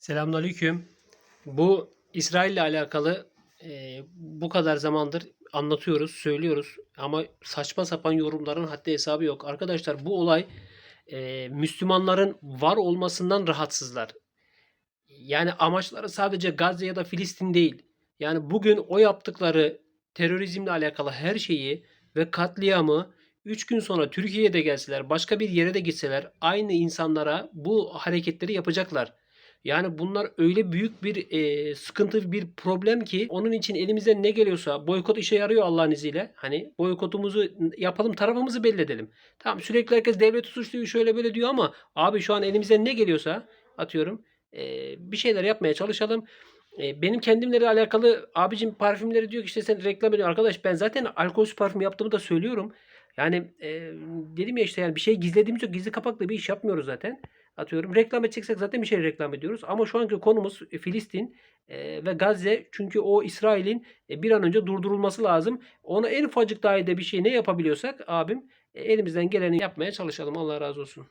Selamünaleyküm. Bu İsrail ile alakalı e, bu kadar zamandır anlatıyoruz, söylüyoruz ama saçma sapan yorumların haddi hesabı yok. Arkadaşlar bu olay e, Müslümanların var olmasından rahatsızlar. Yani amaçları sadece Gazze ya da Filistin değil. Yani bugün o yaptıkları terörizmle alakalı her şeyi ve katliamı 3 gün sonra Türkiye'ye de gelseler, başka bir yere de gitseler aynı insanlara bu hareketleri yapacaklar. Yani bunlar öyle büyük bir e, sıkıntı, bir problem ki onun için elimizden ne geliyorsa boykot işe yarıyor Allah'ın izniyle. Hani boykotumuzu yapalım, tarafımızı belli edelim. Tamam sürekli herkes devleti suçluyor, şöyle böyle diyor ama abi şu an elimizden ne geliyorsa atıyorum e, bir şeyler yapmaya çalışalım. E, benim kendimle alakalı abicim parfümleri diyor ki işte sen reklam ediyorsun. Arkadaş ben zaten alkolsüz parfüm yaptığımı da söylüyorum. Yani e, dedim ya işte yani bir şey gizlediğimiz yok. Gizli kapaklı bir iş yapmıyoruz zaten. Atıyorum reklam edeceksek zaten bir şey reklam ediyoruz. Ama şu anki konumuz e, Filistin e, ve Gazze. Çünkü o İsrail'in e, bir an önce durdurulması lazım. Ona en ufacık dahi de bir şey ne yapabiliyorsak abim elimizden geleni yapmaya çalışalım. Allah razı olsun.